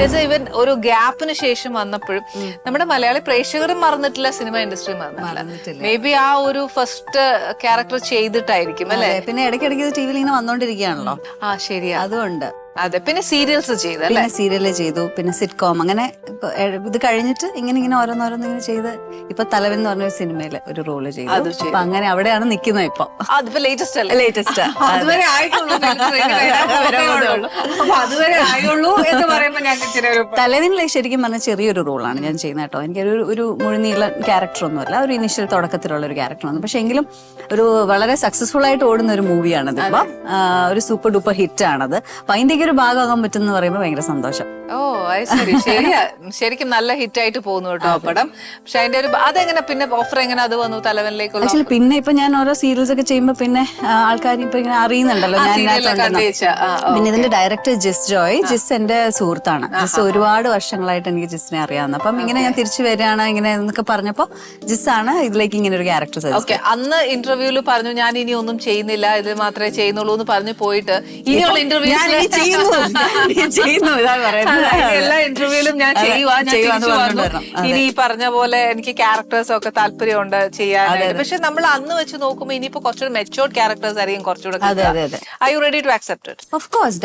ഇവൻ ഒരു ഗ്യാപ്പിന് ശേഷം വന്നപ്പോഴും നമ്മുടെ മലയാളി പ്രേക്ഷകരും മറന്നിട്ടില്ല സിനിമ ഇൻഡസ്ട്രി മറന്നിട്ടില്ല. മേ ബി ആ ഒരു ഫസ്റ്റ് ക്യാരക്ടർ ചെയ്തിട്ടായിരിക്കും അല്ലെ? പിന്നെ ഇടയ്ക്കിടയ്ക്ക് ടി വിയിൽ ഇങ്ങനെ വന്നോണ്ടിരിക്കുകയാണല്ലോ. ആ ശരി അതുകൊണ്ട്. അതെ പിന്നെ സീരിയൽസ് ചെയ്തു പിന്നെ സീരിയൽ ചെയ്തു പിന്നെ സിറ്റ്കോം അങ്ങനെ ഇത് കഴിഞ്ഞിട്ട് ഇങ്ങനെ ഇങ്ങനെ ഓരോന്നോരോന്ന് ഇങ്ങനെ ചെയ്ത് ഇപ്പൊ തലവൻ എന്ന് പറഞ്ഞ ഒരു സിനിമയിൽ ഒരു റോൾ ചെയ്തു. അത് ചെയ്തു. അപ്പൊ അങ്ങനെ അവിടെയാണ് നിൽക്കുന്നത് ഇപ്പൊ. അതിപ്പോ ലേറ്റസ്റ്റ് അല്ലേ? ലേറ്റസ്റ്റ് അതുവരെ ആയിട്ടുള്ളൂ. അപ്പൊ അതുവരെ ആയുള്ളൂ എന്ന് പറയുമ്പോ ഞങ്ങൾക്ക് ഇച്ചിരി ഒരു തലവിനിലെ ശരിക്കും പറഞ്ഞ ചെറിയൊരു റോളാണ് ഞാൻ ചെയ്യുന്നത് കേട്ടോ. എനിക്ക് ഒരു മുഴുനീള ക്യാരക്ടർ ഒന്നുമല്ല. ഒരു ഇനിഷ്യൽ തുടക്കത്തിലുള്ള ഒരു ക്യാരക്ടറാണ് പക്ഷെ എങ്കിലും ഒരു വളരെ സക്സസ്ഫുൾ ആയിട്ട് ഓടുന്ന ഒരു മൂവിയാണത് ഇപ്പൊ. ഒരു സൂപ്പർ ഡൂപ്പർ ഹിറ്റ് ആണത്. അപ്പൊ അതിന്റെ ഒരു ഭാഗമാകാൻ പറ്റുന്ന പറയുമ്പോൾ ഭയങ്കര സന്തോഷം. ഓ അത് ശരി ശരിയാ. ശരിക്കും നല്ല ഹിറ്റ് ആയിട്ട് പോകുന്നു കേട്ടോ ആ പടം. പക്ഷെ അതിന്റെ ഒരു അതെങ്ങനെ പിന്നെ ഓഫർ എങ്ങനെ അത് വന്നു തലവനിലേക്കുള്ള? ആക്ച്വലി പിന്നെ ഇപ്പൊ ഞാൻ ഓരോ സീരിയൽസ് ഒക്കെ ചെയ്യുമ്പോ പിന്നെ ആൾക്കാർ ഇപ്പൊ ഇങ്ങനെ അറിയുന്നുണ്ടല്ലോ ആ, ഞാൻ serial ഒക്കെ ഇതിനകത്തുണ്ടെന്ന്. അഭിനയിച്ച, ആ, പിന്നെ ഇതിന്റെ ഡയറക്ടർ ജിസ് ജോയ് ജിസ് എന്റെ സുഹൃത്താണ്. ജിസ് ഒരുപാട് വർഷങ്ങളായിട്ട് എനിക്ക് ജിസിനെ അറിയാവുന്ന. അപ്പം ഇങ്ങനെ ഞാൻ തിരിച്ചു വരികയാണ് ഇങ്ങനെ എന്നൊക്കെ പറഞ്ഞപ്പോ ജിസ് ആണ് ഇതിലേക്ക് ഇങ്ങനെ ഒരു ക്യാരക്ടർ ഓക്കെ. അന്ന് ഇന്റർവ്യൂൽ പറഞ്ഞു ഞാൻ ഇനി ഒന്നും ചെയ്യുന്നില്ല. ഇത് മാത്രമേ ചെയ്യുന്നുള്ളൂ എന്ന് പറഞ്ഞു പോയിട്ട് ഇനിയുള്ള ഇന്റർവ്യൂ ചെയ്യുന്നു. ഇതാ പറയുന്നത്. എല്ലാ ഇന്റർവ്യൂലും ഞാൻ ചെയ്യുവാ ഇനി ഈ പറഞ്ഞ പോലെ എനിക്ക് ക്യാരക്ടേഴ്സ് ഒക്കെ താല്പര്യമുണ്ട് ചെയ്യാനായിട്ട്. പക്ഷെ നമ്മൾ അന്ന് വെച്ച് നോക്കുമ്പോൾ ഇനിയിപ്പോ കുറച്ചുകൂടെ മെച്ചോർഡ് ക്യാരക്ടേഴ്സ് ആയിരിക്കും കുറച്ചുകൂടെ. I you ready to accept of course.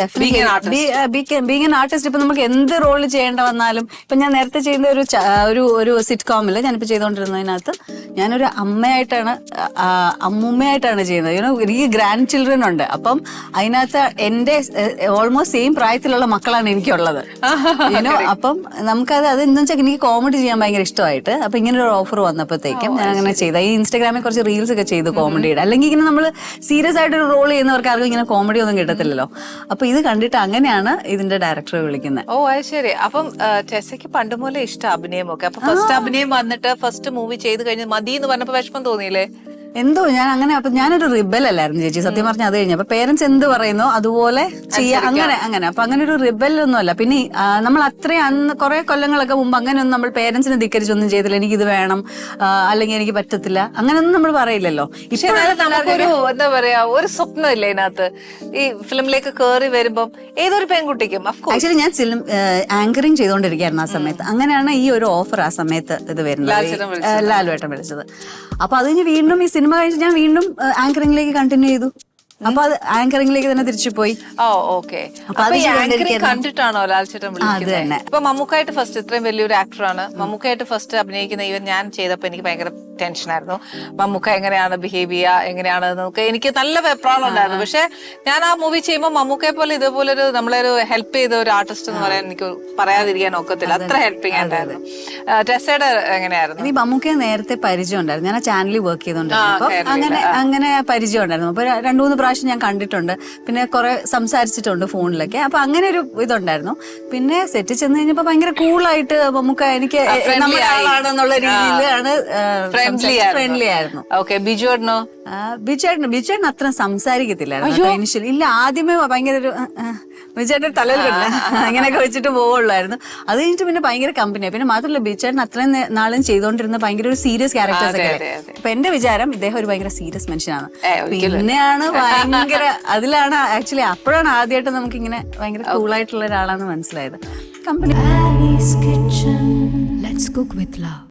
Being an artist ഇപ്പൊ നമുക്ക് എന്ത് റോൾ ചെയ്യേണ്ട വന്നാലും ഇപ്പൊ ഞാൻ നേരത്തെ ചെയ്യുന്ന ഒരു ഒരു ഒരു സിറ്റ് കോമിൽ ഞാനിപ്പോ ചെയ്തുകൊണ്ടിരുന്നതിനകത്ത് ഞാനൊരു അമ്മയായിട്ടാണ് അമ്മുമ്മയായിട്ടാണ് അമ്മൂമ്മയായിട്ടാണ് ചെയ്യുന്നത്. യുനോ എനിക്ക് ഗ്രാൻഡ് ചിൽഡ്രൻ ഉണ്ട്. അപ്പം അതിനകത്ത് എന്റെ ഓൾമോസ്റ്റ് സെയിം പ്രായത്തിലുള്ള മക്കളാണ് എനിക്കുള്ളത്. യുനോ അപ്പം നമുക്കത് അത് എന്താ വെച്ചാൽ എനിക്ക് കോമഡി ചെയ്യാൻ ഭയങ്കര ഇഷ്ടമായിട്ട്. അപ്പൊ ഇങ്ങനെ ഒരു ഓഫർ വന്നപ്പോഴത്തേക്കും ഞാൻ അങ്ങനെ ചെയ്ത. ഈ ഇൻസ്റ്റാഗ്രാമിൽ കുറച്ച് റീൽസ് ഒക്കെ ചെയ്തു കോമഡിയുടെ അല്ലെങ്കിൽ ഇങ്ങനെ നമ്മൾ സീരിയസ് ആയിട്ട് ഒരു റോൾ ചെയ്യുന്നവർക്ക് ആർക്കും ഇങ്ങനെ കോമഡി ഒന്നും കിട്ടത്തില്ലല്ലോ. അപ്പൊ ഇത് കണ്ടിട്ട് അങ്ങനെയാണ് ഇതിന്റെ ഡയറക്ടറെ വിളിക്കുന്നത്. ഓ അത് ശരി. അപ്പം ടെസയ്ക്ക് പണ്ട് മുതലേ ഇഷ്ടം അഭിനയമൊക്കെ. അപ്പൊ ഫസ്റ്റ് അഭിനയം വന്നിട്ട് ഫസ്റ്റ് മൂവി ചെയ്ത് കഴിഞ്ഞ് മതി എന്ന് പറഞ്ഞപ്പോ വിഷമം തോന്നിയില്ലേ? എന്തോ ഞാൻ അങ്ങനെ അപ്പൊ ഞാനൊരു റിബൽ അല്ലായിരുന്നു ചേച്ചി സത്യം പറഞ്ഞാൽ അത് കഴിഞ്ഞു. അപ്പൊ പേരൻസ് എന്ത് പറയുന്നോ അതുപോലെ ചെയ്യാ. അങ്ങനെ അങ്ങനെ. അപ്പൊ അങ്ങനെ ഒരു റിബൽ ഒന്നും അല്ല. പിന്നെ നമ്മൾ അത്രയും അന്ന് കുറെ കൊല്ലങ്ങളൊക്കെ മുമ്പ് അങ്ങനെയൊന്നും നമ്മൾ പേരൻസിനെ ധിക്കരിച്ചൊന്നും ചെയ്തില്ല. എനിക്ക് ഇത് വേണം അല്ലെങ്കിൽ എനിക്ക് പറ്റത്തില്ല. അങ്ങനെയൊന്നും നമ്മൾ പറയില്ലല്ലോ. നമുക്കൊരു എന്താ പറയാ ഒരു സ്വപ്നം ഇല്ല ഇതിനകത്ത്? ഈ ഫിലിമിലേക്ക് കയറി വരുമ്പോൾ ഏതൊരു പെൺകുട്ടിക്കും. ആക്ച്വലി ഞാൻ ഫിലിം ആങ്കറിങ് ചെയ്തുകൊണ്ടിരിക്കുകയായിരുന്നു ആ സമയത്ത്. അങ്ങനെയാണ് ഈ ഒരു ഓഫർ ആ സമയത്ത് ഇത് വരുന്നത്. ലാലുവേട്ടം വിളിച്ചത്. അപ്പൊ അത് കഴിഞ്ഞ് വീണ്ടും ഈ സിനിമ കഴിഞ്ഞ് ഞാൻ വീണ്ടും ആങ്കറിംഗിലേക്ക് കണ്ടിന്യൂ ചെയ്തു. അപ്പൊ അത് ആങ്കറിംഗിലേക്ക് തന്നെ തിരിച്ചു പോയി ഓ ഓക്കെ. കണ്ടിട്ടാണോ ലാൽച്ചേട്ടൻ വിളിക്കുന്നത്? ഇപ്പൊ മമ്മൂക്കായിട്ട് ഫസ്റ്റ് ഇത്രയും വലിയൊരു ആക്ടറാണ് മമ്മൂക്കായിട്ട് ഫസ്റ്റ് അഭിനയിക്കുന്ന ഈവൻ ഞാൻ ചെയ്തപ്പോ എനിക്ക് ഭയങ്കര ടെൻഷനായിരുന്നു മമ്മൂക്ക എങ്ങനെയാണ് ബിഹേവ് ചെയ്യുക എങ്ങനെയാണ് നമുക്ക് എനിക്ക് നല്ല വെപ്രാളം ഉണ്ടായിരുന്നു പക്ഷെ ഞാൻ ആ മൂവി ചെയ്യുമ്പോൾ മമ്മൂക്കയെ പോലെ ഇതേപോലെ ഒരു നമ്മളെ ഒരു ഹെൽപ്പ് ചെയ്ത ഒരു ആർട്ടിസ്റ്റ് എന്ന് പറയാൻ എനിക്ക് പറയാതിരിക്കാൻ ഒക്കത്തില്ല. അത്ര ഹെൽപ്പിംഗ് ആയിട്ടായിരുന്നു. ആ, ടെസ്സയുടെ എങ്ങനെയായിരുന്നു? ഈ മമ്മൂക്കയെ നേരത്തെ പരിചയം ഉണ്ടായിരുന്നു. ഞാൻ ആ ചാനലിൽ വർക്ക് ചെയ്തോണ്ടായിരുന്നു അങ്ങനെ അങ്ങനെ പരിചയം ഉണ്ടായിരുന്നു. അപ്പൊ രണ്ടുമൂന്ന് രണ്ടു മൂന്ന് പ്രാവശ്യം ഞാൻ കണ്ടിട്ടുണ്ട്. പിന്നെ കുറെ സംസാരിച്ചിട്ടുണ്ട് ഫോണിലൊക്കെ. അപ്പൊ അങ്ങനെ ഒരു ഇതുണ്ടായിരുന്നു. പിന്നെ സെറ്റ് ചെന്ന് കഴിഞ്ഞപ്പോ ഭയങ്കര കൂളായിട്ട് മമ്മൂക്ക എനിക്ക് നമ്മുടെ ആളാണെന്നുള്ള രീതിയിലാണ് ഫ്രണ്ട്ലി ഫ്രണ്ട്ലി ആയിരുന്നു. ഓക്കെ ബിജുവേട്ടനോ ആ, ബിജുവേട്ടൻ ബിജുവേട്ടൻ അത്ര സംസാരിക്കത്തില്ലായിരുന്നു ഇനിഷ്യൽ ഇല്ല ആദ്യമേ ഭയങ്കര ഒരു ബിജുവേട്ടൻ തലയിൽ അങ്ങനെയൊക്കെ വെച്ചിട്ട് പോവുള്ളായിരുന്നു. അത് കഴിഞ്ഞിട്ട് പിന്നെ ഭയങ്കര കമ്പനിയാണ് പിന്നെ മാത്രമല്ല ബിജുവേട്ടൻ അത്രയും നാളും ചെയ്തുകൊണ്ടിരുന്ന ഭയങ്കര ഒരു സീരിയസ് ക്യാരക്ടേഴ്സ് ഒക്കെ. അപ്പൊ എന്റെ വിചാരം ഇദ്ദേഹം ഒരു ഭയങ്കര സീരിയസ് മനുഷ്യനാണ്. പിന്നെയാണ് ഭയങ്കര അതിലാണ് ആക്ച്വലി അപ്പോഴാണ് ആദ്യമായിട്ട് നമുക്ക് ഇങ്ങനെ ഭയങ്കര കൂളായിട്ടുള്ള ഒരാളാണെന്ന് മനസ്സിലായത്. Company. Let's cook with love.